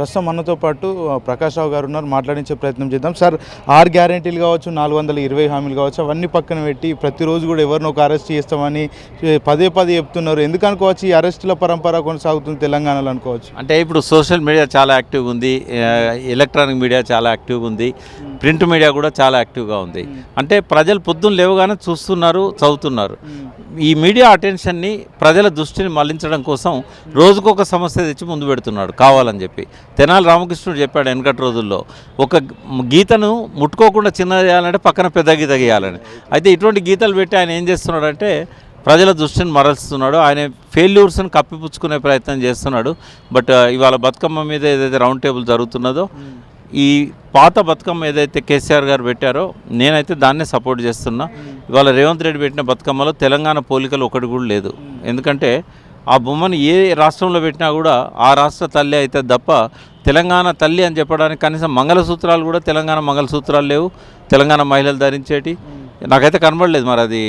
ప్రస్తుతం మనతో పాటు ప్రకాష్ రావు గారు ఉన్నారు. మాట్లాడించే ప్రయత్నం చేద్దాం. సార్ ఆరు గ్యారెంటీలు కావచ్చు నాలుగు వందల ఇరవై హామీలు కావచ్చు అవన్నీ పక్కన పెట్టి ప్రతిరోజు కూడా ఎవరినో ఒక అరెస్ట్ చేస్తామని పదే పదే చెప్తున్నారు. ఎందుకు అనుకోవచ్చు ఈ అరెస్టుల పరంపర కొనసాగుతుంది తెలంగాణలో అనుకోవచ్చు? అంటే ఇప్పుడు సోషల్ మీడియా చాలా యాక్టివ్గా ఉంది. ఎలక్ట్రానిక్ మీడియా చాలా యాక్టివ్గా ఉంది. ప్రింట్ మీడియా కూడా చాలా యాక్టివ్గా ఉంది. అంటే ప్రజలు పొద్దున్న లేవగానే చూస్తున్నారు చదువుతున్నారు. ఈ మీడియా అటెన్షన్ని ప్రజల దృష్టిని మళ్ళించడం కోసం రోజుకొక సమస్య తెచ్చి ముందు పెడుతున్నాడు కావాలని చెప్పి. తెనాలి రామకృష్ణుడు చెప్పాడు వెనకటి రోజుల్లో ఒక గీతను ముట్టుకోకుండా చిన్న చేయాలంటే పక్కన పెద్ద గీత గీయాలని. అయితే ఇటువంటి గీతలు పెట్టి ఆయన ఏం చేస్తున్నాడంటే ప్రజల దృష్టిని మరల్స్తున్నాడు ఆయన ఫెయిల్యూర్స్ని కప్పిపుచ్చుకునే ప్రయత్నం చేస్తున్నాడు. బట్ ఇవాళ బతుకమ్మ మీద ఏదైతే రౌండ్ టేబుల్ జరుగుతున్నదో ఈ పాత బతుకమ్మ ఏదైతే కేసీఆర్ గారు పెట్టారో నేనైతే దాన్నే సపోర్ట్ చేస్తున్నా. ఇవాళ రేవంత్ రెడ్డి పెట్టిన బతుకమ్మలో తెలంగాణ పోలికలు ఒకటి కూడా లేదు. ఎందుకంటే ఆ బొమ్మను ఏ రాష్ట్రంలో పెట్టినా కూడా ఆ రాష్ట్ర తల్లి అయితే తప్ప తెలంగాణ తల్లి అని చెప్పడానికి కనీసం మంగళసూత్రాలు కూడా తెలంగాణ మంగళసూత్రాలు లేవు. తెలంగాణ మహిళలు ధరించేటి. నాకైతే కనబడలేదు మరి అది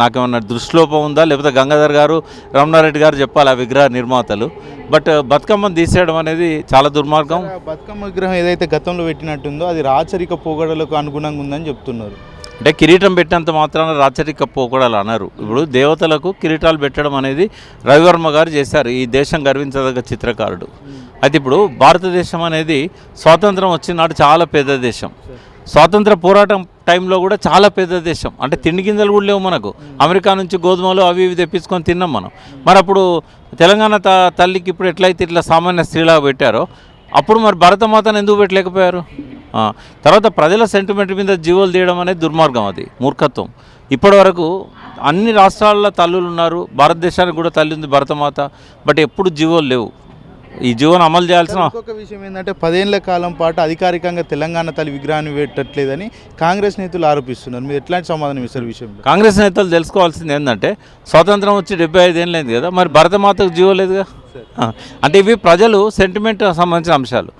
నాకేమన్నా దృష్టిలోపం ఉందా? లేకపోతే గంగాధర్ గారు రమణారెడ్డి గారు చెప్పాలి ఆ విగ్రహ నిర్మాతలు. బట్ బతుకమ్మను తీసేయడం అనేది చాలా దుర్మార్గం. బతుకమ్మ విగ్రహం ఏదైతే గతంలో పెట్టినట్టుందో అది రాచరిక పోగడలకు అనుగుణంగా ఉందని చెప్తున్నారు. అంటే కిరీటం పెట్టినంత మాత్రాన రాచరిక పోకూడలు అన్నారు ఇప్పుడు దేవతలకు కిరీటాలు పెట్టడం అనేది రవివర్మ గారు చేశారు. ఈ దేశం గర్వించదగ్గ చిత్రకారుడు. అయితే ఇప్పుడు భారతదేశం అనేది స్వాతంత్రం వచ్చిన నాడు చాలా పెద్ద దేశం. స్వాతంత్ర పోరాటం టైంలో కూడా చాలా పెద్ద దేశం. అంటే తిండి గింజలు కూడా లేవు మనకు. అమెరికా నుంచి గోధుమలు అవి ఇవి తెప్పించుకొని తిన్నాం మనం. మరి అప్పుడు తెలంగాణ త తల్లికి ఇప్పుడు ఎట్లయితే ఇట్లా సామాన్య స్త్రీలాగా పెట్టారో అప్పుడు మరి భరతమాతను ఎందుకు పెట్టలేకపోయారు? తర్వాత ప్రజల సెంటిమెంట్ మీద జీవోలు తీయడం అనేది దుర్మార్గం అది మూర్ఖత్వం. ఇప్పటి వరకు అన్ని రాష్ట్రాల తల్లులు ఉన్నారు భారతదేశానికి కూడా తల్లి ఉంది భరతమాత బట్ ఎప్పుడు జీవోలు లేవు. ఈ జీవోను అమలు చేయాల్సిన ఇంకొక విషయం ఏంటంటే పదేళ్ళ కాలం పాటు అధికారికంగా తెలంగాణ తల్లి విగ్రహాన్ని పెట్టట్లేదని కాంగ్రెస్ నేతలు ఆరోపిస్తున్నారు. మీరు ఎట్లాంటి సమాధానం ఇస్తారు ఈ విషయంలో? కాంగ్రెస్ నేతలు తెలుసుకోవాల్సింది ఏంటంటే స్వాతంత్రం వచ్చి డెబ్బై ఐదు ఏళ్ళు అయింది కదా మరి భరతమాతకు జీవో లేదుగా? అంటే ఇవి ప్రజలు సెంటిమెంట్ సంబంధించిన అంశాలు.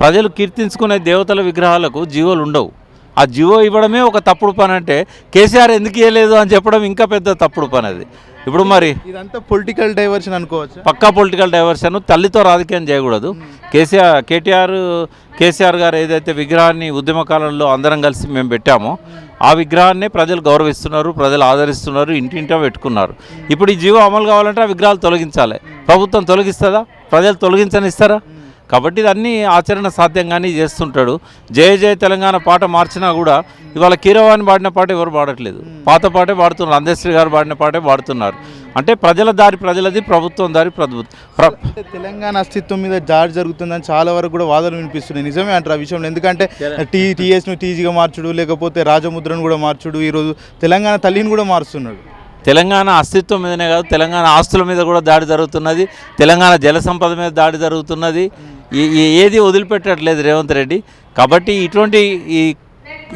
ప్రజలు కీర్తించుకునే దేవతల విగ్రహాలకు జీవోలు ఉండవు. ఆ జీవో ఇవ్వడమే ఒక తప్పుడు పని అంటే కేసీఆర్ ఎందుకు ఇవ్వలేదు అని చెప్పడం ఇంకా పెద్ద తప్పుడు పని అది. ఇప్పుడు మరి ఇదంతా పొలిటికల్ డైవర్షన్ అనుకోవచ్చు? పక్కా పొలిటికల్ డైవర్షన్ తల్లితో రాజకీయం చేయకూడదు. కేసీఆర్ కేటీఆర్ కేసీఆర్ గారు ఏదైతే విగ్రహాన్ని ఉద్యమ కాలంలో అందరం కలిసి మేము పెట్టామో ఆ విగ్రహాన్ని ప్రజలు గౌరవిస్తున్నారు ప్రజలు ఆదరిస్తున్నారు ఇంటింటా పెట్టుకున్నారు. ఇప్పుడు ఈ జీవో అమలు కావాలంటే ఆ విగ్రహాలు తొలగించాలి. ప్రభుత్వం తొలగిస్తుందా? ప్రజలు తొలగించనిస్తారా? కాబట్టి ఇది అన్నీ ఆచరణ సాధ్యంగానే చేస్తుంటాడు. జయ జయ తెలంగాణ పాట మార్చినా కూడా ఇవాళ కీరవాణి పాడిన పాట ఎవరు పాడట్లేదు. పాత పాటే పాడుతున్నారు. అందశ్రీ గారు పాడిన పాటే పాడుతున్నారు. అంటే ప్రజల దారి ప్రజలది ప్రభుత్వం దారి ప్రభుత్వం తెలంగాణ అస్తిత్వం మీద దాడి జరుగుతుందని చాలా వరకు కూడా వాదనలు వినిపిస్తున్నాయి. నిజమే అంటారు ఆ విషయంలో. ఎందుకంటే టీ టీఎస్ను టీజీగా మార్చుడు లేకపోతే రాజముద్రను కూడా మార్చుడు ఈరోజు తెలంగాణ తల్లిని కూడా మారుస్తున్నాడు. తెలంగాణ అస్తిత్వం మీదనే కాదు తెలంగాణ ఆస్తుల మీద కూడా దాడి జరుగుతున్నది తెలంగాణ జల సంపద మీద దాడి జరుగుతున్నది. ఏది వదిలిపెట్టట్లేదు రేవంత్ రెడ్డి. కాబట్టి ఇటువంటి ఈ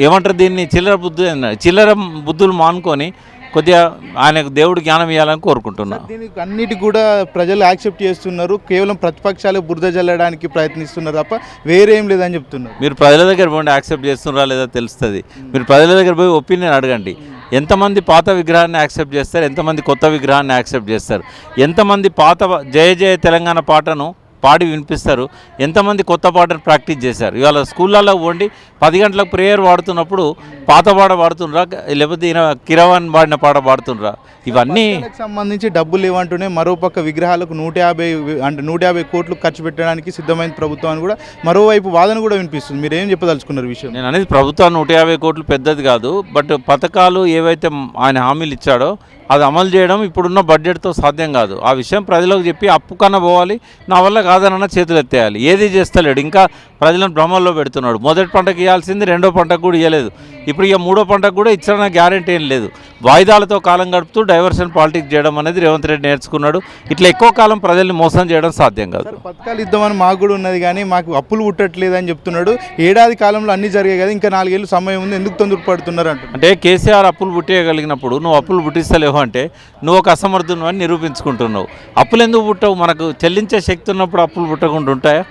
ఏమంటారు దీన్ని చిల్లర బుద్ధి. చిల్లర బుద్ధులు మానుకొని కొద్దిగా ఆయనకు దేవుడు జ్ఞానం ఇవ్వాలని కోరుకుంటున్నా. దీనికి అన్నిటి కూడా ప్రజలు యాక్సెప్ట్ చేస్తున్నారు కేవలం ప్రతిపక్షాలు బురద జల్లడానికి ప్రయత్నిస్తున్నారు తప్ప వేరే లేదని చెప్తున్నారు. మీరు ప్రజల దగ్గర పోండి యాక్సెప్ట్ చేస్తున్నారా లేదా తెలుస్తుంది. మీరు ప్రజల దగ్గర పోయి ఒపీనియన్ అడగండి. ఎంతమంది పాత విగ్రహాన్ని యాక్సెప్ట్ చేస్తారు? ఎంతమంది కొత్త విగ్రహాన్ని యాక్సెప్ట్ చేస్తారు? ఎంతమంది పాత జయ జయ తెలంగాణ పాటను పాడి వినిపిస్తారు. ఎంతమంది కొత్త పాటను ప్రాక్టీస్ చేశారు? ఇవాళ స్కూళ్ళల్లో పోండి పది గంటలకు ప్రేయర్ పాడుతున్నప్పుడు పాత పాట పాడుతుండ్రా? లేకపోతే ఈయన కిరవాన్ పాడిన పాట పాడుతుండ్రా? ఇవన్నీ సంబంధించి డబ్బులు లేవంటూనే మరోపక్క విగ్రహాలకు నూట యాభై అంటే నూట యాభై కోట్లు ఖర్చు పెట్టడానికి సిద్ధమైన ప్రభుత్వం అని కూడా మరోవైపు వాదన కూడా వినిపిస్తుంది. మీరు ఏం చెప్పదలుచుకున్నారు విషయం? నేను అనేది ప్రభుత్వం నూట యాభై కోట్లు పెద్దది కాదు. బట్ పథకాలు ఏవైతే ఆయన హామీలు ఇచ్చాడో అది అమలు చేయడం ఇప్పుడున్న బడ్జెట్తో సాధ్యం కాదు. ఆ విషయం ప్రజలకు చెప్పి అప్పు కన్నా పోవాలి నా వల్ల కాదనన్న చేతులు ఎత్తేయాలి. ఏది చేస్తలేడు. ఇంకా ప్రజలను భ్రమల్లో పెడుతున్నాడు. మొదటి పంటకు ఇవ్వాల్సింది రెండో పంటకు కూడా ఇవ్వలేదు ఇప్పుడు ఇక మూడో పంటకు కూడా ఇచ్చిన గ్యారెంటీ ఏం లేదు. వాయిదాలతో కాలం గడుపుతూ డైవర్షన్ పాలిటిక్స్ చేయడం అనేది రేవంత్ రెడ్డి నేర్చుకున్నాడు. ఇట్లా ఎక్కువ కాలం ప్రజల్ని మోసం చేయడం సాధ్యం కాదు. పథకాలు ఇద్దామని మాకు కూడా ఉన్నది కానీ మాకు అప్పులు పుట్టట్లేదు అని చెప్తున్నాడు. ఏడాది కాలంలో అన్ని జరిగాయి కదా ఇంకా నాలుగేళ్ళు సమయం ఉంది ఎందుకు తొందరపడుతున్నారు అంటే కేసీఆర్ అప్పులు పుట్టేయగలిగినప్పుడు నువ్వు అప్పులు పుట్టిస్తలేవు అంటే నువ్వు ఒక అసమర్థును అని నిరూపించుకుంటున్నావు. అప్పులు ఎందుకు పుట్టవు? మనకు చెల్లించే శక్తి ఉన్నప్పుడు అప్పులు పుట్టకుండా ఉంటాయా?